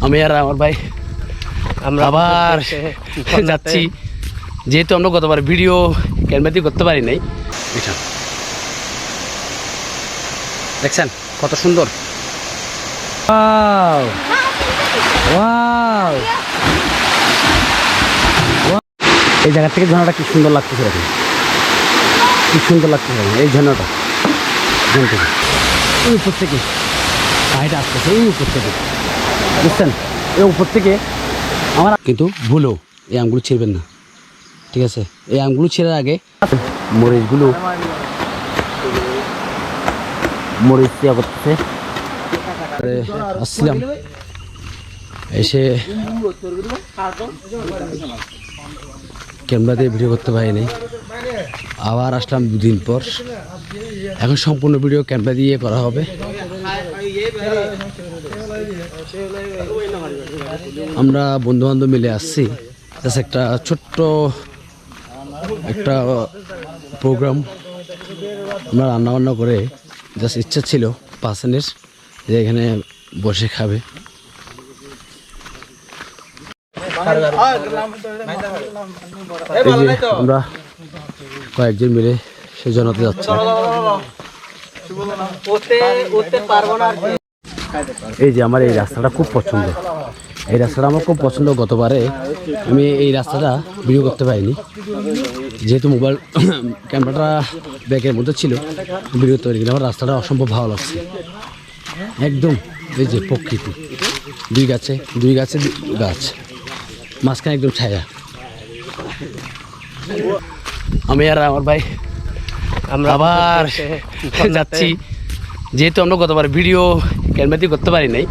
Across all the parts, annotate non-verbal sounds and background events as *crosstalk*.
আমি আর আমার ভাই আমরা আবার *laughs* যাচ্ছি। যেহেতু আমরা গতবার ভিডিও ক্যানভাতি করতে পারি নাই। এটা। দেখছেন? কত সুন্দর। এই জায়গা থেকে ঝর্ণাটা কি সুন্দর লাগতেছে দেখুন। কি সুন্দর লাগতেছে এই ঝর্ণাটা। থেকে উপর থেকে। পাহাড়টা আসতেছে এই উপর থেকে। বুঝছেন? এই উপর থেকে আমার কিন্তু ভুলো, এই আমগুলো ছিঁড়বেন না। ঠিক আছে? এই আমগুলো ছেড়ার আগে মরিচগুলো মরিচ করতেছে আসছিলাম। এসে ক্যামেরা দিয়ে ভিডিও করতে পারিনি। আবার আসলাম দুদিন পর। এখন সম্পূর্ণ ভিডিও ক্যামেরা দিয়ে করা হবে। আমরা বন্ধু বান্ধব মিলে আসছি। জাস্ট একটা ছোট্ট একটা প্রোগ্রাম আমরা রান্না বান্না করে জাস্ট ইচ্ছা ছিল পার্সেন্টের যে এখানে বসে খাবে। আমরা কয়েকজন মিলে সে জনাতে যাচ্ছি। এই যে আমার এই রাস্তাটা খুব পছন্দ। এই রাস্তাটা আমার খুব পছন্দ গতবারে আমি এই রাস্তাটা ভিডিও করতে পারিনি। যেহেতু মোবাইল *coughs* ক্যামেরাটা ব্যাগের মধ্যে ছিল ভিডিও করতে পারি আমার রাস্তাটা অসম্ভব ভালো লাগছে। একদম এই যে প্রকৃতি দুই গাছে দুই গাছে গাছ মাঝখানে একদম ছায়া। আমি আর আমার ভাই আমরা আবার *laughs* যাচ্ছি। যেহেতু আমরা গতবার ভিডিও ক্যামেরাতে করতে পারি নাই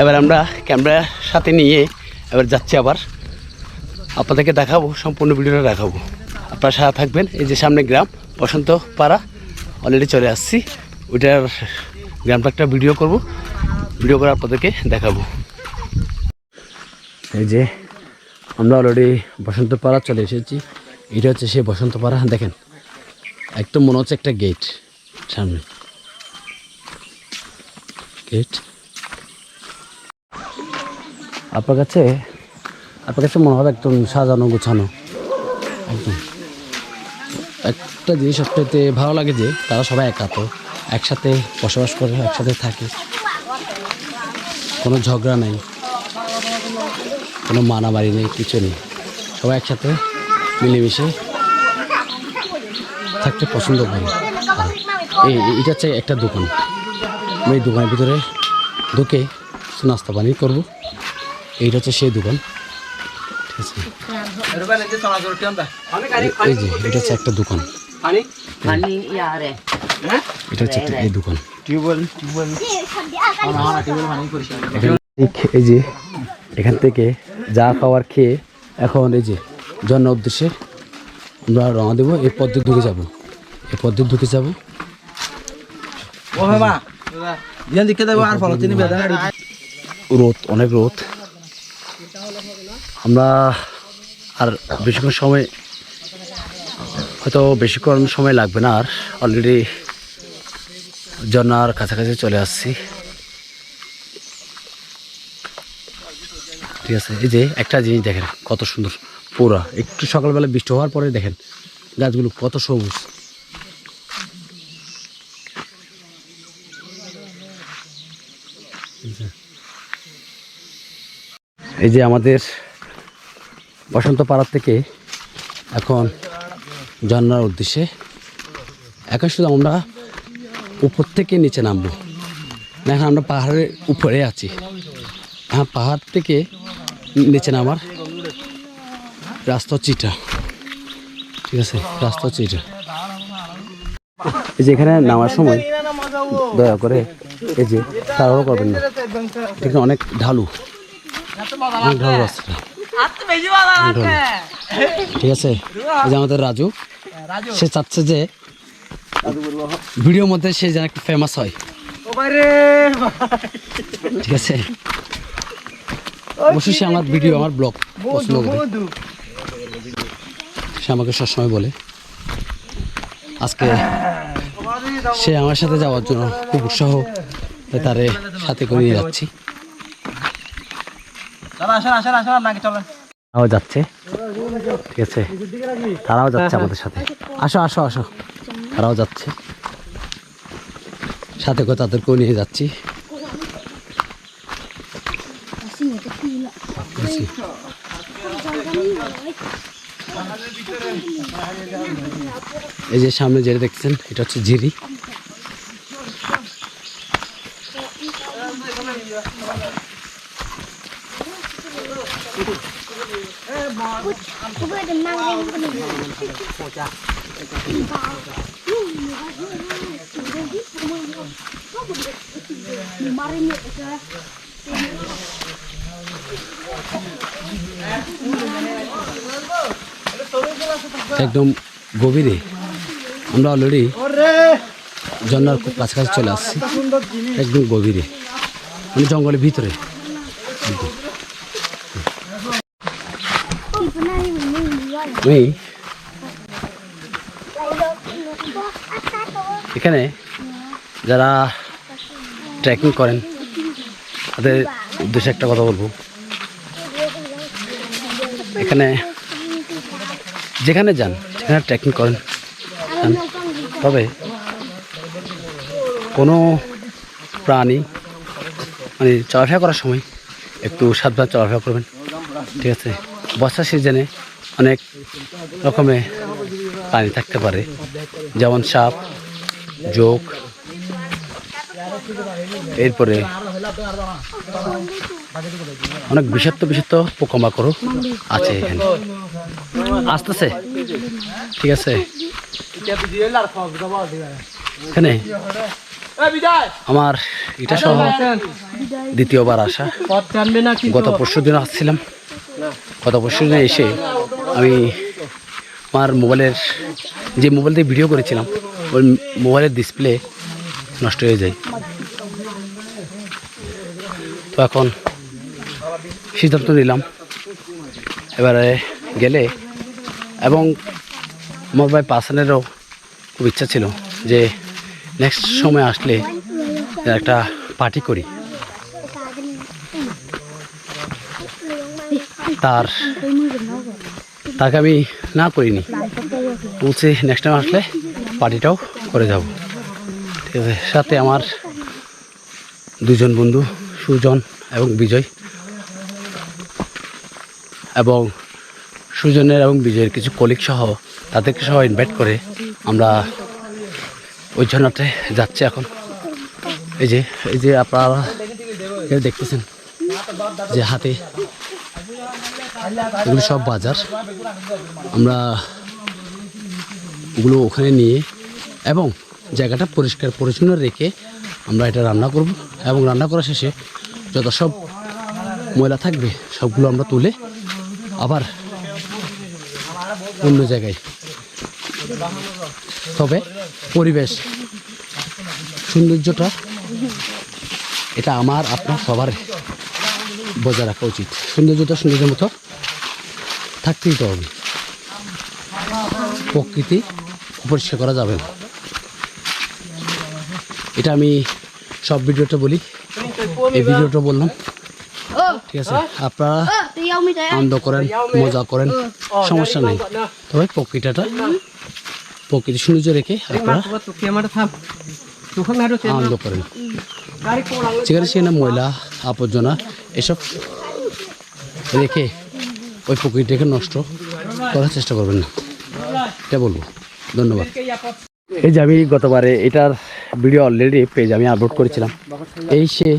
এবার আমরা ক্যামেরা সাথে নিয়ে এবার যাচ্ছি আবার। আপনাদেরকে দেখাবো, সম্পূর্ণ ভিডিওটা দেখাবো। আপনারা সারা থাকবেন, এই যে সামনে গ্রাম, বসন্ত পাড়া অলরেডি চলে আসছি। ওইটার গ্রামটা একটা ভিডিও করব ভিডিও করে আপনাদেরকে দেখাবো। এই যে আমরা অলরেডি বসন্তপাড়া চলে এসেছি। এটা হচ্ছে সেই বসন্তপাড়া দেখেন। একদম মনে হচ্ছে একটা গেট সামনে। গেট আপনার কাছে আপনার কাছে মনে হবে একদম সাজানো, গোছানো। একদম। একটা জিনিস সবচাইতে ভালো লাগে যে, তারা সবাই একাত একসাথে বসবাস করে, একসাথে থাকে। কোনো ঝগড়া নেই, কোনো মারামারি নেই, কিছু নেই। সবাই একসাথে মিলেমিশে থাকতে পছন্দ করে। এই এটা হচ্ছে একটা দোকান। আমি এই দোকানের ভিতরে ঢুকে নাস্তা পানি করব। এইটা হচ্ছে সেই দোকান। ঠিক আছে। এই- এই যে এটা হচ্ছে একটা দোকান। এটা হচ্ছে একটা এই দোকান। এই যে এখান থেকে যা খাওয়ার খেয়ে এখন এই যে জন্য উদ্দেশ্যে আমরা রওনা দেবো। এই পথে ঢুকে যাব। এই পথে ঢুকে যাব। রোদ অনেক রোদ। আমরা আর বেশিক্ষণ সময়, হয়তো বেশিক্ষণ সময় লাগবে না, আর অলরেডি জন্নার কাছাকাছি চলে আসছি। ঠিক আছে, এই যে একটা জিনিস দেখেন, কত সুন্দর, পুরা। একটু সকালবেলা বৃষ্টি হওয়ার পরে দেখেন, গাছগুলো কত সবুজ। এই যে আমাদের বসন্ত পাড়ার থেকে এখন জন্নার উদ্দেশ্যে এখন শুধু আমরা উপর থেকে নিচে নামবো। এখন আমরা পাহাড়ের উপরে আছি। হ্যাঁ পাহাড় থেকে নিচে নামার রাস্তা এটা। ঠিক আছে, রাস্তা এটা। এই যে এখানে নামার সময় দয়া করে এই যে তাড়াহুড়ো করবেন না। ঠিক আছে অনেক ঢালু। অনেক ঢালু রাস্তাটা। ঠিক আছে? এই যে আমাদের রাজু সে চাচ্ছে যে ভিডিওর মধ্যে সে যেন একটু ফেমাস হয়। ঠিক আছে? অবশ্যই সে আমার ভিডিও আমার ব্লগ পছন্দ করে সে আমাকে সবসময় বলে। আজকে সে আমার সাথে যাওয়ার জন্য খুব উৎসাহ তারে সাথে করে নিয়ে যাচ্ছি দাদা আসেন আসেন আসেন আপনাকে চলেন তারাও যাচ্ছে। ঠিক আছে। তারাও যাচ্ছে আমাদের সাথে। আসো আসো আসো। তারাও যাচ্ছে। সাথে করে তাদেরকেও নিয়ে যাচ্ছি। এই যে সামনে যেটা দেখছেন এটা হচ্ছে ঝিরি একদম গভীরে। আমরা অলরেডি জন্নার খুব কাছাকাছি চলে আসছি। একদম গভীরে। মানে জঙ্গলের ভিতরে। আমি এখানে যারা ট্রেকিং করেন, তাদের উদ্দেশ্যে একটা কথা বলব। এখানে যেখানে যান, যেখানে ট্রেকিং করেন তবে কোনো প্রাণী মানে চলাফেরা করার সময় একটু সাবধান চলাফেরা করবেন। ঠিক আছে? বর্ষা সিজনে অনেক রকমের প্রাণী থাকতে পারে। যেমন সাপ যোগ এরপরে অনেক বিষাক্ত বিষাক্ত পোকামাকড়ও আছে এখানে। আসতেছে? ঠিক আছে। এখানে আমার এটা সহ দ্বিতীয়বার আসা। গত পরশু দিন আসছিলাম। গত পরশু দিনে এসে আমি আমার মোবাইলের যে মোবাইল দিয়ে ভিডিও করেছিলাম ওই মোবাইলের ডিসপ্লে নষ্ট হয়ে যায়। তো এখন সিদ্ধান্ত নিলাম এবারে গেলে এবং আমার ভাই পাসানেরও খুব ইচ্ছা ছিল যে নেক্সট সময় আসলে একটা পার্টি করি। তার, তাকে আমি না করিনি। বলছি নেক্সট টাইম আসলে পার্টিটাও করে যাব। ঠিক আছে, সাথে আমার দুজন বন্ধু, সুজন এবং বিজয়। এবং সুজনের এবং বিজয়ের কিছু কলিগ সহ তাদেরকে সহ ইনভাইট করে আমরা ওই ঝর্ণাতে যাচ্ছে এখন। এই যে এই যে আপনারা দেখতেছেন যে হাতে এগুলো সব বাজার। আমরা ওগুলো ওখানে নিয়ে এবং জায়গাটা পরিষ্কার পরিচ্ছন্ন রেখে আমরা এটা রান্না করব এবং রান্না করা শেষে যত সব ময়লা থাকবে সবগুলো আমরা তুলে আবার অন্য জায়গায় তবে পরিবেশ সৌন্দর্যটা এটা আমার আপনার সবার বজায় রাখা উচিত সৌন্দর্যটা সৌন্দর্যের মতো থাকতেই তো হবে প্রকৃতি পরিষ্কার করা যাবে না এটা আমি সব ভিডিওটা বলি এই ভিডিওটা বললাম ঠিক আছে আপনারা আনন্দ করেন মজা করেন সমস্যা নেই তবে প্রকৃতিটা প্রকৃতি সৌন্দর্য রেখে আপনারা আনন্দ করেন। যেখানে সেখানে ময়লা আবর্জনা এসব রেখে ওই প্রকৃতিটাকে নষ্ট করার চেষ্টা করবেন না। এটা বলব। ধন্যবাদ। এই যে আমি গতবারে এটার ভিডিও অলরেডি পেজ আমি আপলোড করেছিলাম। এই সে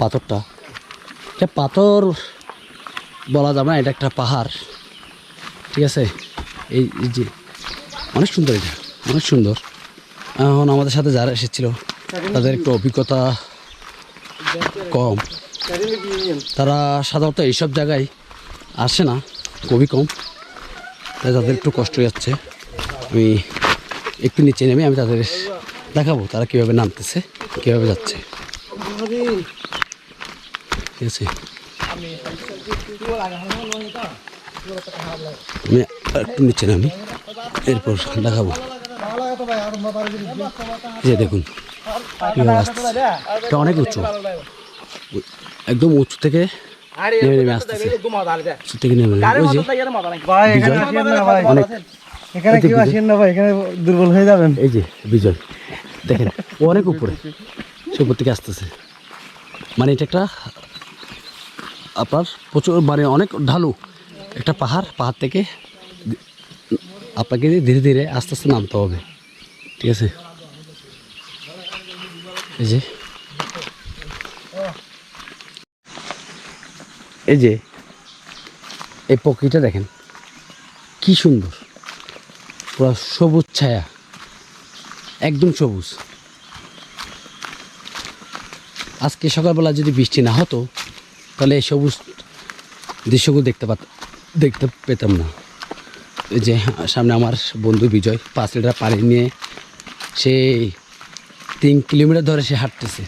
পাথরটা এটা পাথর বলা যাবে না এটা একটা পাহাড়। ঠিক আছে? এই এই যে অনেক সুন্দর এটা, অনেক সুন্দর। এখন আমাদের সাথে যারা এসেছিল, তাদের একটু অভিজ্ঞতা কম। তারা সাধারণত এইসব জায়গায় আসে না, খুবই কম। তাই তাদের একটু কষ্ট যাচ্ছে আমি একটু নিচে নেমে আমি তাদের দেখাবো, তারা কীভাবে নামতেছে, কীভাবে যাচ্ছে। ঠিক আছে। আমি একটু নিচে নামি। এরপর দেখাবো যে দেখুন এটা অনেক উঁচু একদম উঁচু থেকে নেমে নেমে আসতেছে। সে থেকে নেমে নেমে। ওই যে বিজয়। না অনেক এখানে কেউ আসেন না ভাই এখানে দুর্বল হয়ে যাবেন। এই যে বিজয়। দেখেন অনেক উপরে। সে উপর থেকে আসতেছে। মানে এটা একটা আপনার প্রচুর মানে অনেক ঢালু। একটা পাহাড় পাহাড় থেকে আপনাকে ধীরে ধীরে আস্তে আস্তে নামতে হবে। ঠিক আছে? এই যে। এই যে, এই প্রকৃতিটা দেখেন, কি সুন্দর। পুরো সবুজ ছায়া। একদম সবুজ। আজকে সকালবেলা যদি বৃষ্টি না হতো, তাহলে এই সবুজ দৃশ্যগুলো দেখতে পাত দেখতে পেতাম না। যে সামনে আমার বন্ধু বিজয় পাঁচ লিটার পানি নিয়ে সে তিন কিলোমিটার ধরে সে হাঁটতেছে।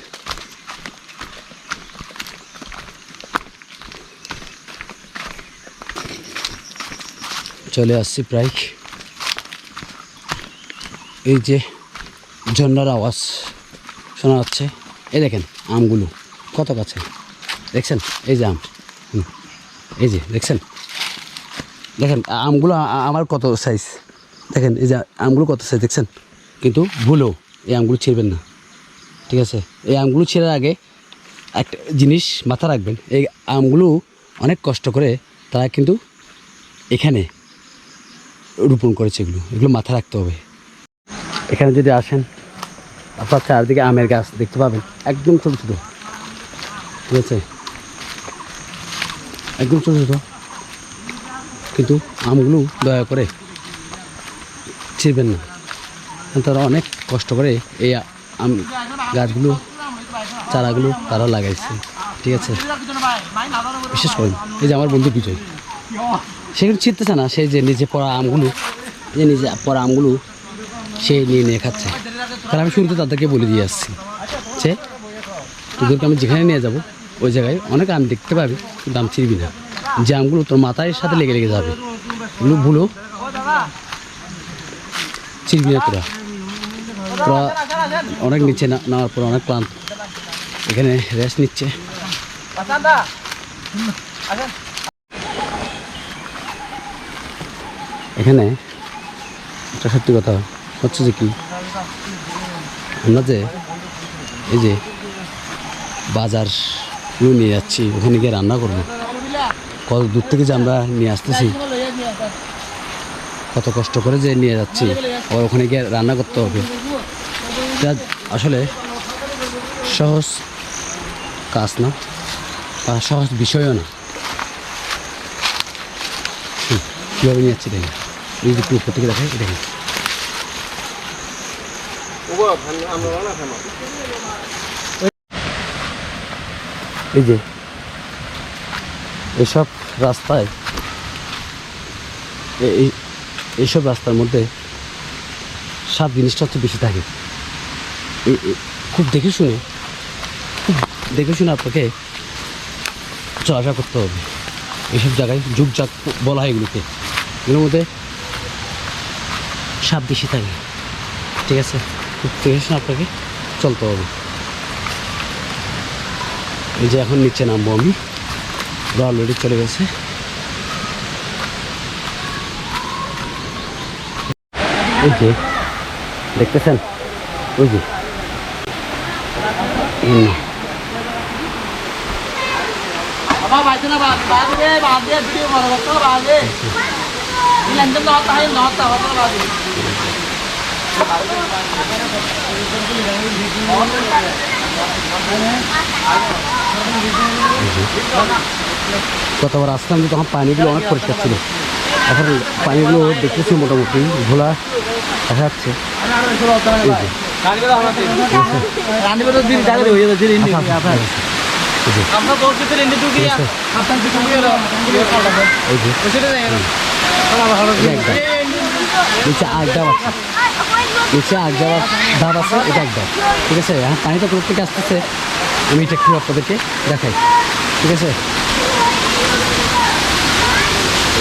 চলে আসছি প্রায়। এই যে ঝর্নার আওয়াজ শোনা যাচ্ছে। এই দেখেন আমগুলো কত কাছে। দেখছেন? এই যে আম। এই যে, দেখছেন? দেখেন আমগুলো আমার কত সাইজ দেখেন, এই যে আমগুলো কত সাইজ দেখছেন? কিন্তু ভুলেও এই আমগুলো ছিঁড়বেন না। ঠিক আছে? এই আমগুলো ছেঁড়ার আগে একটা জিনিস মাথা রাখবেন, এই আমগুলো অনেক কষ্ট করে তারা কিন্তু এখানে রোপণ করেছে এগুলো। এগুলো মাথা রাখতে হবে। এখানে যদি আসেন, আপনার চারদিকে আমের গাছ দেখতে পাবেন, একদম ছোটো ছোটো। ঠিক আছে? একদম ছোটো ছোটো। কিন্তু আমগুলো দয়া করে ছিঁড়বেন না। তারা অনেক কষ্ট করে এই আম গাছগুলো, চারাগুলো তারা লাগাইছে। ঠিক আছে? বিশেষ করে এই যে আমার বন্ধু বিজয় সেগুলো ছিঁড়তেছে না সেই যে নিজে পড়া আমগুলো, যে নিজে পড়া আমগুলো সে নিয়ে নিয়ে খাচ্ছে। তাহলে আমি শুরুতে তাদেরকে বলে দিয়ে আসছি যে, তোদেরকে আমি যেখানে নিয়ে যাব, ওই জায়গায় অনেক আম দেখতে পাবি দাম ছিঁড়বি না। যে আমগুলো তোর মাথায় সাথে লেগে লেগে যাবে। এগুলো ভুলো ছিঁড়বি না তোরা। তোরা অনেক নিচে না নেওয়ার পর অনেক ক্লান্ত। এখানে রেস্ট নিচ্ছে। এখানে একটা সত্যি কথা হচ্ছে যে কি? আমরা যে এই যে বাজারগুলো নিয়ে যাচ্ছি, ওখানে গিয়ে রান্না করব। কত দূর থেকে যে আমরা নিয়ে আসতেছি? কত কষ্ট করে যে নিয়ে যাচ্ছি। আবার ওখানে গিয়ে রান্না করতে হবে। আসলে সহজ কাজ না, বা সহজ বিষয়ও না। কীভাবে নিয়ে যাচ্ছি দেখেন এই যে উপর থেকে দেখে দেখেন এই যে, এসব রাস্তায় এই এইসব রাস্তার মধ্যে সাত জিনিসটা হচ্ছে বেশি থাকে। খুব দেখে শুনে, খুব দেখে শুনে আপনাকে চলাফেরা করতে হবে। এইসব জায়গায় যুগজাগ বলা হয় এগুলোকে। এগুলোর মধ্যে সাপ বেশি থাকে। ঠিক আছে? খুব দেখে শুনে আপনাকে চলতে হবে। এই যে এখন নিচে নামবো আমি। অলরেডি চলে গেছে ওই যে দেখতেছেন ওই যে হুম, কতবার আসলাম যে তখন পানিগুলো অনেক পরিষ্কার ছিল। এখন পানিগুলো দেখতেছি মোটামুটি ঘোলা দেখা যাচ্ছে। নিচে আগ ডাব আছে। নিচে আগ ডাব ডাব আছে, এটা ঠিক আছে? হ্যাঁ পানিটা কোথা থেকে আসতেছে? আমি এটা একটু আপনাদেরকে দেখাই। ঠিক আছে?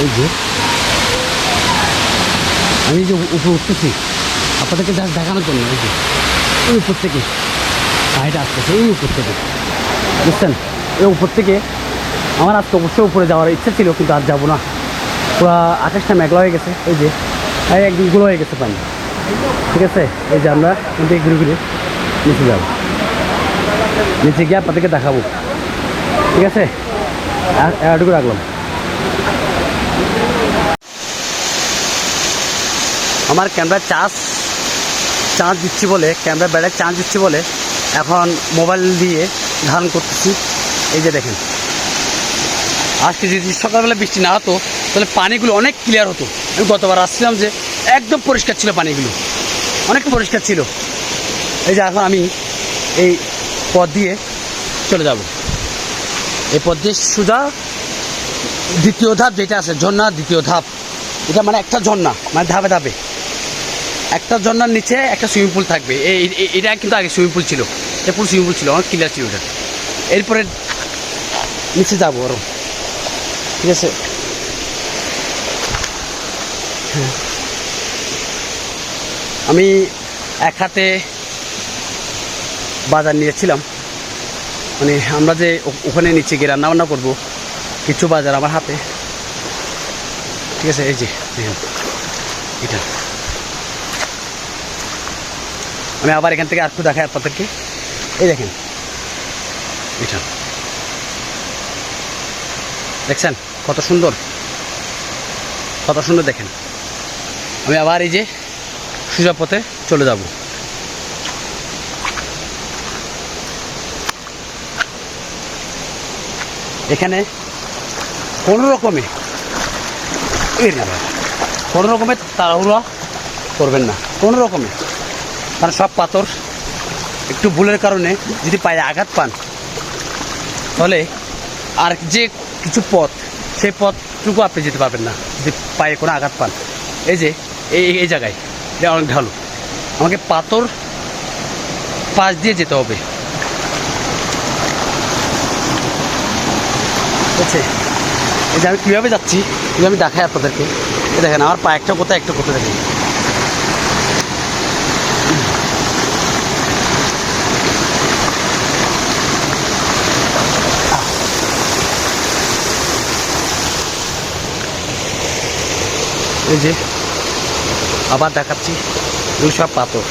এই যে, আমি যে উপরে উঠতেছি, আপনাদেরকে জাস্ট দেখানোর জন্য, এই যে ওই উপর থেকে পানিটা আসতেছে, এই উপর থেকে। বুঝছেন? এই উপর থেকে আমার আজকে অবশ্যই উপরে যাওয়ার ইচ্ছা ছিল, কিন্তু আর যাব না। পুরো আকাশটা মেঘলা হয়ে গেছে, এই যে, এই একদমগুলো হয়ে গেছে পানি। ঠিক আছে? এই যে আমরা কিন্তু ঘুরে ঘুরে নিচে যাব। নিচে গিয়ে আপনাদেরকে দেখাবো। ঠিক আছে? এতটুকু রাখলাম। আমার ক্যামেরার চার্জ চার্জ দিচ্ছি বলে, ক্যামেরা ব্যাটারি চার্জ দিচ্ছি বলে এখন মোবাইল দিয়ে ধারণ করতেছি। এই যে দেখেন। আজকে যদি সকালবেলা বৃষ্টি না হতো, তাহলে পানিগুলো অনেক ক্লিয়ার হতো। আমি গতবার আসছিলাম যে একদম পরিষ্কার ছিল পানিগুলো। অনেক পরিষ্কার ছিল। এই যে এখন আমি এই পথ দিয়ে চলে যাব। এই পথ দিয়ে সোজা দ্বিতীয় ধাপ যেটা আছে, ঝর্ণা দ্বিতীয় ধাপ। এটা মানে একটা ঝর্ণা মানে ধাপে ধাপে। একটা ঝর্ণার নিচে একটা সুইমিং পুল থাকবে। এটা কিন্তু আগে সুইমিং পুল ছিল। এটা পুরো সুইমিং পুল ছিল অনেক ক্লিয়ার ছিল ওটা এরপরে নিচে যাব আরও। ঠিক আছে। আমি এক হাতে বাজার নিয়েছিলাম। মানে আমরা যে ওখানে নিচে গিয়ে রান্না বান্না করব, কিছু বাজার আমার হাতে। ঠিক আছে এই যে, এটা। আমি আবার এখান থেকে আরেকটু দেখাই আপনাদেরকে। এই দেখেন। এটা। দেখছেন? কত সুন্দর। কত সুন্দর দেখেন। আমি আবার এই যে সোজা পথে চলে যাব। এখানে কোনো রকমে কোনো রকমে তাড়াহুড়া করবেন না। কোনো রকমে। কারণ সব পাথর একটু ভুলের কারণে যদি পায়ে আঘাত পান, তাহলে আর যে কিছু পথ, সেই পথটুকু আপনি যেতে পারবেন না যদি পায়ে কোনো আঘাত পান। এই যে, এই এই জায়গায়, এটা অনেক ঢালু। আমাকে পাথর পাশ দিয়ে যেতে হবে। এই যে আমি কীভাবে যাচ্ছি আমি দেখাই আপনাদেরকে? দেখেন, আমার পা একটা কোথায় একটা কোথায় দেখেন। এই যে, আবার দেখাচ্ছি, এগুলো সব পাথর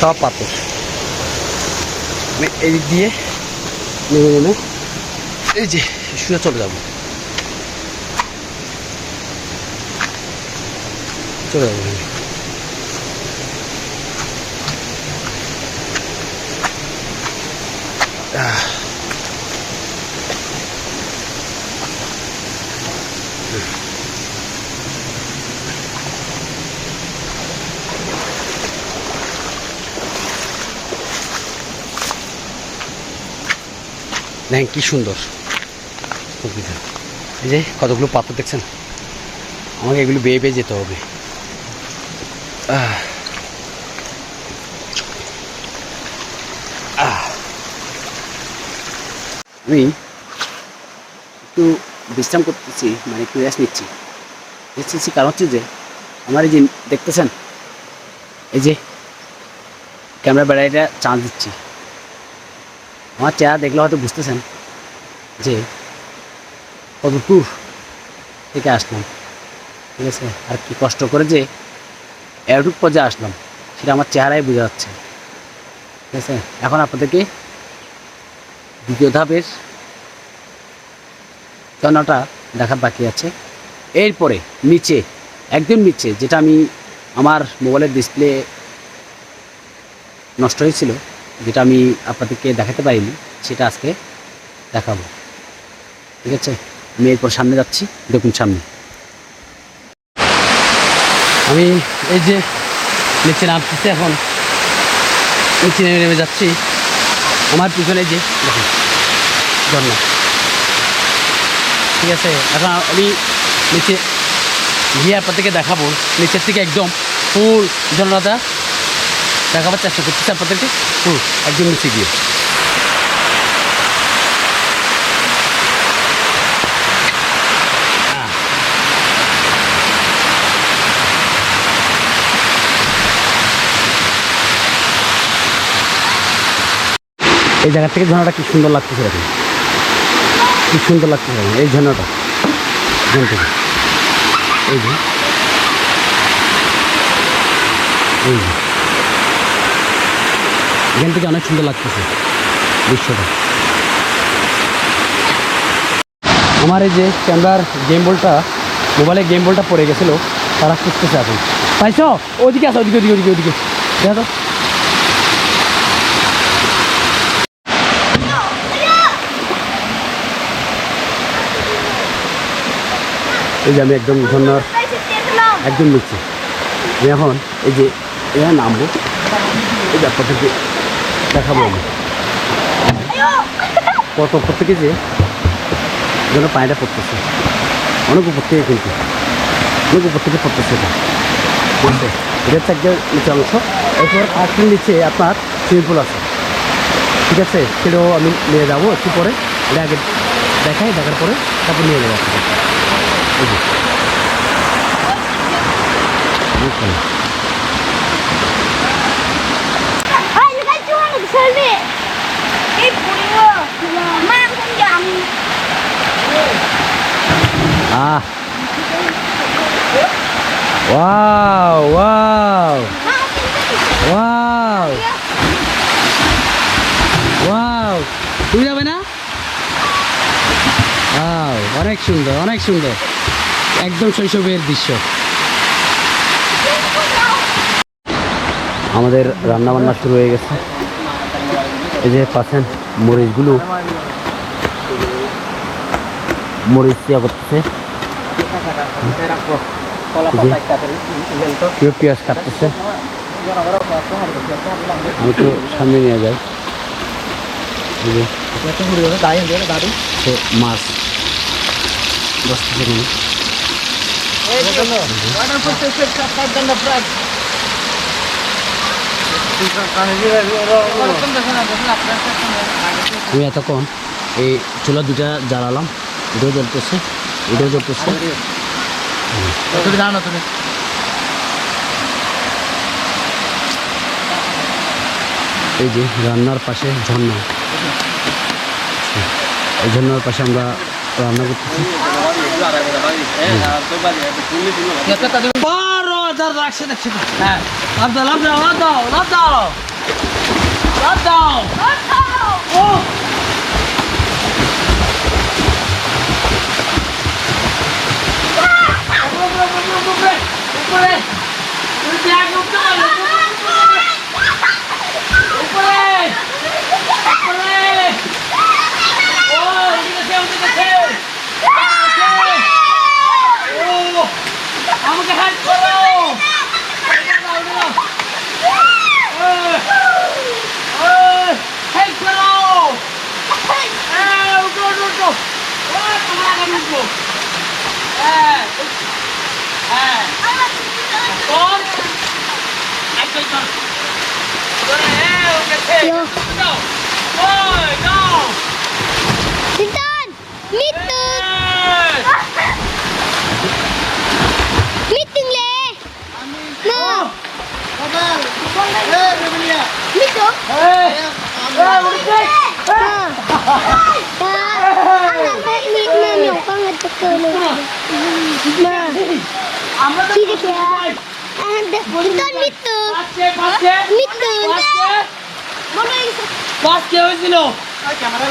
সব পাথর। আমি এই দিয়ে নেমে নেমে, এই যে, শুয়ে চলে যাব। চলে যাব। দেখেন কি সুন্দর। এই যে কতগুলো পাথর দেখছেন? আমাকে এগুলো বেয়ে বেয়ে যেতে হবে। আমি একটু বিশ্রাম করতেছি মানে একটু রেস্ট নিচ্ছি। রেস্ট নিচ্ছি কারণ হচ্ছে যে, আমার এই যে দেখতেছেন? এই যে ক্যামেরা ব্যাটারিটা চান্স দিচ্ছি। আমার চেহারা দেখলে হয়তো বুঝতেছেন যে কত দূর থেকে আসলাম। ঠিক আছে? আর কি কষ্ট করে যে এতটুক পর্যায়ে আসলাম, সেটা আমার চেহারায় বোঝা যাচ্ছে। ঠিক আছে? এখন আপনাদেরকে দ্বিতীয় ধাপের চনাটা দেখার বাকি আছে। এরপরে নিচে, একদম নিচে, যেটা আমি আমার মোবাইলের ডিসপ্লে নষ্ট হয়েছিল যেটা আমি আপনাদেরকে দেখাতে পারিনি, সেটা আজকে দেখাবো। ঠিক আছে? আমি এরপর সামনে যাচ্ছি, দেখুন সামনে। আমি এই যে নিচে নামতেছি এখন, নিচে নেমে নেমে যাচ্ছি। আমার পিছনে যে, দেখুন, ঝর্ণা। ঠিক আছে? এখন আমি নিচে গিয়ে আপনাদেরকে দেখাবো, নিচের থেকে একদম ফুল ঝর্ণাটা। দেখাবার চেষ্টা করতেছি আপনাদেরকে ফুল একদম নিচে গিয়ে। এই জায়গা থেকে ঝর্ণাটা কি সুন্দর লাগতেছে দেখুন খুব সুন্দর লাগছে এই ঝর্ণাটা। এখান এই যে। এই যে। এখান থেকে অনেক সুন্দর লাগতেছে দৃশ্যটা। আমার এই যে ক্যামেরার গেম বলটা মোবাইলে গেম বলটা পড়ে গেছিল, তারা খুঁজতেছে এখন। পাইছ? ওদিকে আছে ওদিকে ওদিকে ওদিকে ওদিকে দেখো এই যে আমি একদম ঝর্ণার একদম নিচ্ছি এখন এই যে এখানে নামবো। এই আপনাদেরকে দেখাবো। আমি কত উপর থেকে যে যেন পায়টা পড়তেছে। অনেক উপর থেকে কিন্তু। অনেক উপর থেকে পড়তেছে এটা। বুঝছে এটা হচ্ছে একদম নিচে অংশ। এরপর আরেকটার নিচে আপনার সুইমিং পুল আছে। ঠিক আছে? সেটাও আমি নিয়ে যাব একটু পরে। এটা আগে দেখাই, দেখার পরে তারপর নিয়ে যাব আপনাকে। Wow, wow, wow, wow. তুমি যাবে না? Wow, অনেক সুন্দর অনেক সুন্দর। একদম শৈশবের দৃশ্য। আমাদের রান্না বান্না শুরু হয়ে গেছে। এই যে পাচ্ছেন মরিচগুলো। মরিচ ইয়া করতেছে। কেউ পেঁয়াজ কাটতেছে? আমি তো সামনে নিয়ে যাই তো মাছ। আমি এতক্ষণ এই চুলা দুটা জ্বালালাম এটাও জ্বলতেছে এটাও জ্বলতেছে। তুমি জানো তুমি। এই যে রান্নার পাশে ঝর্ণা। এই ঝর্ণার পাশে আমরা রান্না করতেছি। বারো হাজার রাখছে দেখছি হ্যাঁ। লাভ দাও লাভ দাও লাভ দাও লাভ দাও লাভ দাও। Hey! con anh chơi thật Victor! Meeting! Meeting le! No! Abang, abang le, Rebellia. Meeting? Hey! Hey, Ulrich! Hey! Ang lapit ni Mami, ang pangat ko. Ma. Sige kaya. Yang পাচ্ছে হয়েছিল ক্যামেরা